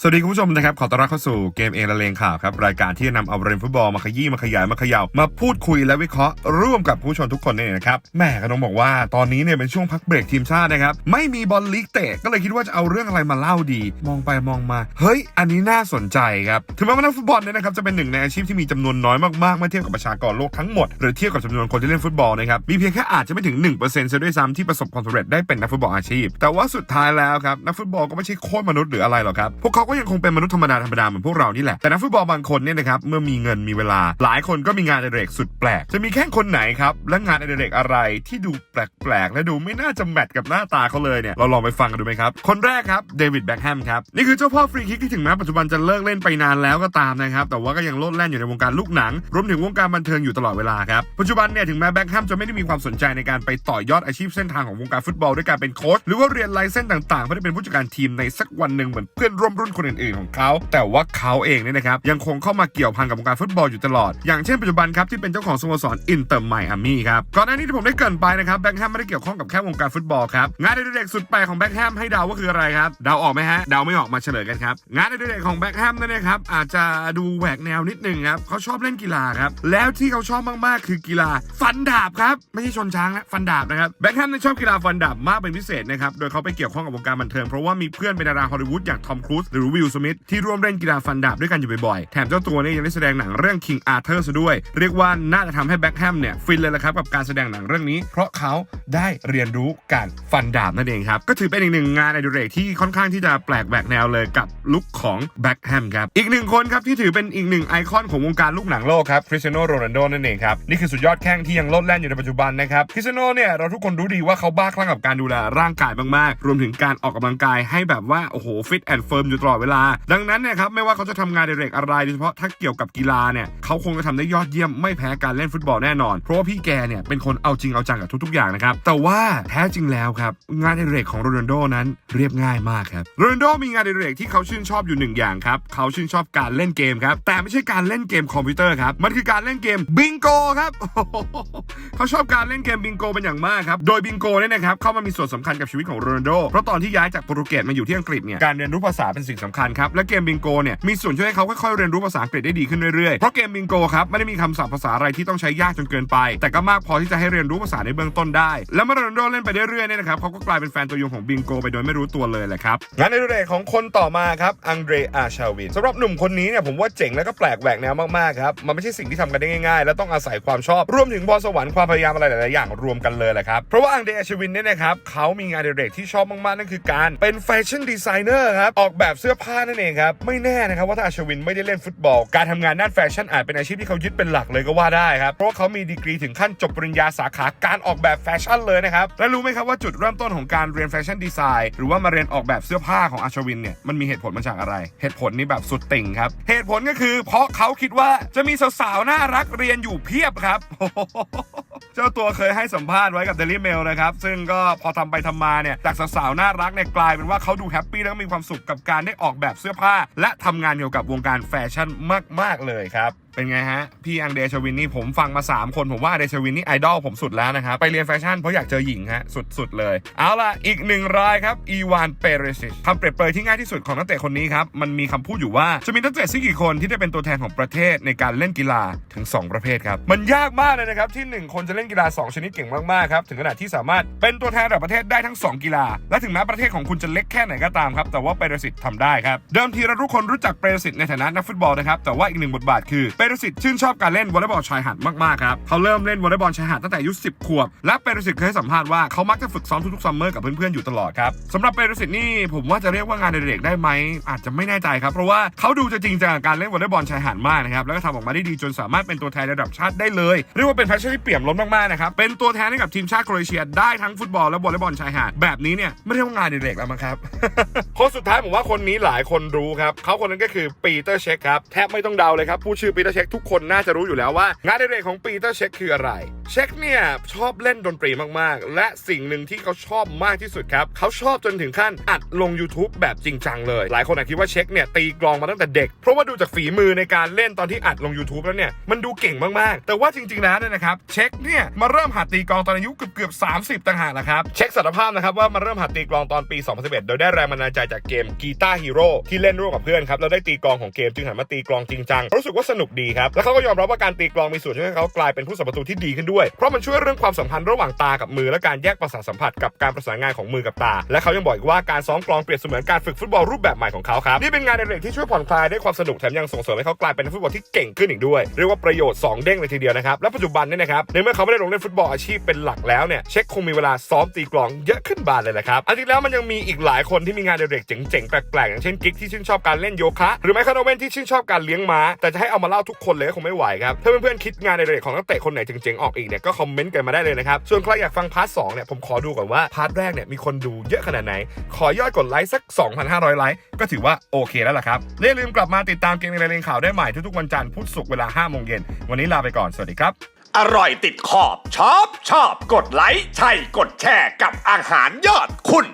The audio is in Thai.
สวัสดีคุณผู้ชมนะครับ ขอต้อนรับเข้าสู่เกมเองละเลงข่าวครับ รายการที่จะนำเอาประเด็นฟุตบอลมาขยี้มาขยายมาเขย่ามาพูดคุยและวิเคราะห์ร่วมกับผู้ชมทุกคนเนี่ยนะครับแม่ก็ต้องบอกว่าตอนนี้เนี่ยเป็นช่วงพักเบรกทีมชาตินะครับ ไม่มีบอลลีกเตะก็เลยคิดว่าจะเอาเรื่องอะไรมาเล่าดี มองไปมองมา เฮ้ย อันนี้น่าสนใจครับถึงแม้ว่านักฟุตบอลเนี่ยนะครับจะเป็นหนึ่งในอาชีพที่มีจำนวนน้อยมากๆเมื่อเทียบกับประชากรโลกทั้งหมดหรือเทียบกับจำนวนคนที่เล่นฟุตบอลนะครับมีเพียงแค่อาจจะไม่ถึง1%ซะด้วยซ้ำที่ประสบความสำเร็จได้เป็นนักฟุตบอลอาชีพ แต่ว่าสุดท้ายแล้วครับนักฟุตบอลก็ไม่ใช่โคตรมนุษย์หรืออะไรหรอกครับพวกเขาก็ยังคงเป็นมนุษย์ธรรมดาธรรมดาเหมือนพวกเรานี่แหละแต่นักฟุตบอลบางคนเนี่ยนะครับเมื่อมีเงินมีเวลา หลายคนก็มีงานอดิเรกสุดแปลก จะมีแค่คนไหนครับและงานอดิเรกอะไรที่ดูแปลกๆและดูไม่น่าจะแมทกับหน้าตาเขาเลยเนี่ยเราลองไปฟังกันดูไหมครับคนแรกครับเดวิดแบ็คแฮมครับนี่คือเจ้าพ่อฟรีคิกที่ถึงแม้ปัจจุบันจะเลิกเล่นไปนานแล้วก็ตามนะครับแต่ว่าก็ยังโลดแล่นอยู่ในวงการลูกหนัง รวมถึงวงการบันเทิงอยู่ตลอดเวลาครับปัจจุบันเนี่ยถึงแม้แบ็คแฮมจะไม่ได้มีความสนใจในการไปต่อยอดอาชีพเส้นทางของวงการฟุตบอลด้วยการเป็นโค้ชหรือว่าเรียนไลเส้นต่างๆเพื่อได้เป็นผู้จัดการทีมในสักวันหนึ่งเหมือนเพื่อนร่วมรุ่นคนอื่นๆของเขา แต่ว่าเขาเองเนี่ยนะครับยังคงเข้ามาเกี่ยวพันกับวงการฟุตบอลอยู่ตลอด อย่างเช่นปัจจุบันครับที่เป็นเจ้าของสโมสรอินเตอร์ไมอามี่ครับก่อนหน้านี้ที่ผมได้เกรินไปนะครับแบ็คแฮมไม่ได้เกี่ยวข้องกับแค่วงการฟุตบอลครับงานอดิเรกสุดแปลกของแบ็คแฮมให้เดาว่าคืออะไรครับเดาออกไหมฮะเดาไม่ออกมาเฉลยกันครับงานอดิเรกของแบ็คแฮมนั่นนะครับอาจจะดูแหวกแนวนิดนึงครับเขาชอบเล่นกีฬาครับแล้วที่เขาชอบมากๆ คือกีฬาฟันดาบครับไม่ใช่ชนช้างนะฟันดาบนะครับแบ็คแฮมเนี่ยชอบกีฬาฟันดาบมากเป็นพิเศษนะครับโดยเขาไปเกี่ยวข้องกับวงการบันเทิงเพราะว่ามีเพื่อนเป็นดาราฮอลลีวูดอย่างทอมครูซหรือวิลสมิธที่ร่วมเล่นกีฬาฟันดาบด้วยกันอยู่บ่อยๆ แถมเจ้าตัวนี่ยยังได้แสดงหนังเรื่อง King Arthur ซะด้วย เรียกว่าน่าจะทำให้แบ็คแฮมเนี่ยฟินเลยละครับกับการแสดงหนังเรื่องนี้ เพราะเขาได้เรียนรู้การฟันดาบนั่นเองครับ ก็ถือเป็นอีกหนึ่งงานอดิเรกที่ค่อนข้างที่จะแปลกแหวกแนวเลยกับลุคของแบ็คแฮมครับ อีกหนึ่งคนครับที่ถือเป็นอีกหนึ่งไอคอนของวงการลูกหนังโลกครับคริสเตียโนโรนัลโดนั่นเองครับนี่คือสุดยอดแข้งที่ยังโลดแล่นอยู่ในปัจจุบันนะครับคริสเตียโนเนี่ยเราทุกคนรู้ดีว่าเขาบ้าคลั่งกับการดูแลร่างกายมากๆ รวมถึงการออกกำลังกายให้แบบว่าโอ้โหฟิตแอนด์เฟิร์มอยู่ตลอดเวลา ดังนั้นเนี่ยครับไม่ว่าเขาจะทำงานอดิเรกอะไรโดยเฉพาะถ้าเกี่ยวกับกีฬาเนี่ยเขาคงจะทำได้ยอดเยี่ยมไม่แพ้การเล่นฟุตบอลแน่นอน เพราะว่าพี่แกเนี่ยเป็นคนเอาจริงเอาจังกับทุกๆอย่างนะครับแต่ว่าแท้จริงแล้วครับงานอดิเรกของโรนัลโดนั้นเรียบง่ายมากครับโรนัลโดมีงานอดิเรกที่เขาชื่นชอบอยู่หนึ่งอย่างครับเขาชื่นชอบการเล่นเกมครับแต่ไม่ใช่การเล่นเกมคอมพิวเตอร์ครับมันคือการเล่นเกมบิงโกครับเขาชอบการเล่นเกมบิงโกเป็นอย่างมากครับโดยบิงโกเนี่ยนะครับเข้ามามีส่วนสำคัญกับชีวิตของโรนัลโดเพราะตอนที่ย้ายจากโปรตุเกสมาอยู่ที่อังกฤษเนี่ยการเรียนรู้ภาษาเป็นสิ่งสำคัญครับ และเกมบิงโกเนี่ยมีส่วนช่วยให้เขาค่อยๆเรียนรู้ภาษาอังกฤษได้ดีขึ้นเรื่อยๆ เพราะเกมบิงโกครับไม่ได้มีคำศัพท์ภาษาอะไรที่ต้องใช้ยากจนเกินไป แต่ก็มากพอที่จะให้เรียนรู้ภาษาในเบื้องต้นได้ แล้วเมื่อโรนัลโดเล่นไปเรื่อยๆเนี่ยนะครับเขาก็กลายเป็นแฟนตัวยงของบิงโกไปโดยไม่รู้ตัวเลยแหละครับงานในเรกของคนต่อมาครับอังเดรอาชาวินสำหรับหนุ่มคนนี้เนี่ยผมว่าเจ๋งแล้วก็แปลกแหวกแนวมากๆครับมันไม่ใช่สิ่งที่ทำกันได้ง่ายๆ และต้องอาศัยความชอบรวมถึงพรสวรรค์ความพยายามอะไรหลายๆอย่างรวมกันเลยแหละครับเพราะว่าอังเดรอาชาวินเนี่ยนะครับเขามีงานอดิเรกที่ชอบมากๆนั่นคือการเป็นแฟชั่นดีไซเนอร์ครับออกแบบเสื้อื้อผ้านั่นเองครับ ไม่แน่นะครับว่าถ้าอาชวินไม่ได้เล่นฟุตบอล การทำงานด้านแฟชั่นอาจเป็นอาชีพที่เขายึดเป็นหลักเลยก็ว่าได้ครับ เพราะว่าเขามีดีกรีถึงขั้นจบปริญญาสาขาการออกแบบแฟชั่นเลยนะครับ และรู้ไหมครับว่าจุดเริ่มต้นของการเรียนแฟชั่นดีไซน์หรือว่ามาเรียนออกแบบเสื้อผ้าของอาชวินเนี่ยมันมีเหตุผลมาจากอะไร เหตุผลนี้แบบสุดติ่งครับ เหตุผลก็คือ เพราะเขาคิดว่าจะมีสาวๆน่ารักเรียนอยู่เพียบครับ เจ้าตัวเคยให้สัมภาษณ์ไว้กับ Daily Mail นะครับ ซึ่งก็พอทำไปทำมาเนี่ย จากสาวๆ น่ารักเนี่ยกลายเป็นว่าเขาดูแฮปปี้แล้วก็มีความสุขกับการได้ออกแบบเสื้อผ้า และทำงานเกี่ยวกับวงการแฟชั่นมาก ๆ เลยครับเป็นไงฮะ พี่อังเดชวินนี่ผมฟังมา 3 คนผมว่าอังเดชวินนี่ไอดอลผมสุดแล้วนะครับ ไปเรียนแฟชั่นเพราะอยากเจอหญิงฮะ สุด ๆ เลย เอาล่ะ อีกหนึ่งรายครับอีวานเปเรซิชคำเปรียบเปรยที่ง่ายที่สุดของนักเตะคนนี้ครับ มันมีคำพูดอยู่ว่า จะมีนักเตะสักกี่คนที่ได้เป็นตัวแทนของประเทศในการเล่นกีฬาถึง 2 ประเภทครับ มันยากมากเลยนะครับที่ 1 คนจะเล่นกีฬา 2 ชนิดเก่งมากๆครับถึงขนาดที่สามารถเป็นตัวแทนระดับประเทศได้ทั้ง 2 กีฬา และถึงแม้ประเทศของคุณจะเล็กแค่ไหนก็ตามครับแต่ว่าเปเรซิตทำได้ครับเดิมทีเราทุกคนรู้จักเปเรซิตในฐานะนักฟุตบอลนะครับแต่ว่าอีกหนึ่งบทบาทคือปเรซิตชื่นชอบการเล่นวอลเลย์บอลชายหาดมากๆครับเขาเริ่มเล่นวอลเลย์บอลชายหาดตั้งแต่อายุ10 ขวบ และเปเรซิตเคยสัมภาษณ์ว่าเขามักจะฝึกซ้อมทุกๆซัมเมอร์กับเพื่อนๆอยู่ตลอดครับสำหรับเปเรซิตนี่ผมว่าจะเรียกว่างานอดิเรกได้ไหมอาจจะไม่แน่ใจครับเพราะว่าเขาดูจะจริงจังกับการเล่นวอลเลย์บอลชายหาดมากนะครับแล้วก็ทำออกมาได้ดีจนสามารถเป็นตัวแทนระดับชาติได้เลยเรียกว่าเป็นแพชชั่นที่เปี่ยมล้นมากๆนะครับเป็นตัวแทนให้กับทีมชาติโครเอเชียได้ทั้งฟุตบอลและวอลเลย์บอลชายหาดแบบนี้เนี่ยไม่เรียกว่างานอดิเรกแล้วมั้งครับคนสุดท้ายผมว่าคนนี้หลายคนรู้ครับเขาคนนั้นก็คือปีเตอร์เช็คครับแทบไม่ต้องเดาเลยครับพูดชื่อปีเตอร์ร์เช็คทุกคนน่าจะรู้อยู่แล้วว่า งานในเรกของปีเตอร์เช็คคืออะไร เช็คเนี่ยชอบเล่นดนตรีมากๆ และสิ่งหนึ่งที่เขาชอบมากที่สุดครับ เขาชอบจนถึงขั้นอัดลง YouTube แบบจริงจังเลย หลายคนอาจคิดว่าเช็คเนี่ยตีกลองมาตั้งแต่เด็ก เพราะว่าดูจากฝีมือในการเล่นตอนที่อัดลง YouTube แล้วเนี่ยมันดูเก่งมากๆ แต่ว่าจริงๆแล้วเนี่ยนะครับเช็คเนี่ยมาเริ่มหัดตีกลองตอนอายุเกือบเกือบๆ30ต่างหากนะครับเช็คสารภาพนะครับว่ามาเริ่มหัดตีกลองตอนปี 2011 โดยได้แรงบันดาลใจจากเกมกีตาร์ฮีโร่ที่เล่นร่วมกับเพื่อนครับแล้วได้ตีกลองของเกมจึงหันมาตีกลองจริงจังรู้สึกว่าสนุกดีครับ แล้วเขาก็ยอมรับว่าการตีกลองมีส่วนช่วยให้เขากลายเป็นผู้สัมประตูที่ดีขึ้นด้วย เพราะมันช่วยเรื่องความสัมพันธ์ระหว่างตากับมือและการแยกประสาทสัมผัสกับการประสานงานของมือกับตา และเขายังบอกอีกว่าการซ้อมกลองเปรียบเสมือนการฝึกฟุตบอลรูปแบบใหม่ของเขาครับนี่เป็นงานในเรื่องที่ช่วยผ่อนคลายได้ความสนุกแถมยังส่งเสริมให้เขากลายเป็นนักฟุตบอลที่เก่งขึ้นอีกด้วยเรียกว่าประโยชน์สองเด้งเลยทีเดียวนะครับและปัจจุบันเนี่ยนะครับในเมื่อเขาไม่ได้ลงเล่นฟุตบอลอาชีพเป็นหลักแล้วเนี่ยเช็คคงมีเวลาซ้อมตีกลองเยอะขึ้นบานเลยแหละครับอันที่แล้วมันยังมีอีกหลายคนที่มีงานเด็กเจ๋งๆแปลกๆอย่างเช่นกิ๊กที่ชื่นชอบการเล่นโยคะหรือไมเคิลโอเวนที่ชื่นชอบการเลี้ยงม้าแต่จะให้เอามาเล่าทุกคนเลยก็คงไม่ไหวครับ ถ้าเพื่อนๆคิดงานในเด็กของนักเตะคนไหนเจ๋งๆออกอีกเนี่ยก็คอมเมนต์กันมาได้เลยนะครับ ส่วนใครอยากฟังพาร์ทสองเนี่ยผมขอดูก่อนว่าพาร์ทแรกเนี่ยมีคนดูเยอะขนาดไหน ขอยอดกดไลค์สัก 2,500 ไลค์ก็ถือว่าโอเคแล้วล่ะครับอย่าลืมกลับมาติดตามเกมในเรื่องข่าวได้ใหม่ทุกๆวันจันทร์พุธศุกร์เวลา5โมงเย็นวันนี้ลาไปก่อนสวัสดีครับอร่อยติดขอบชอบชอบ กดไลค์ใช่กดแชร์กับอาหารยอดคุณ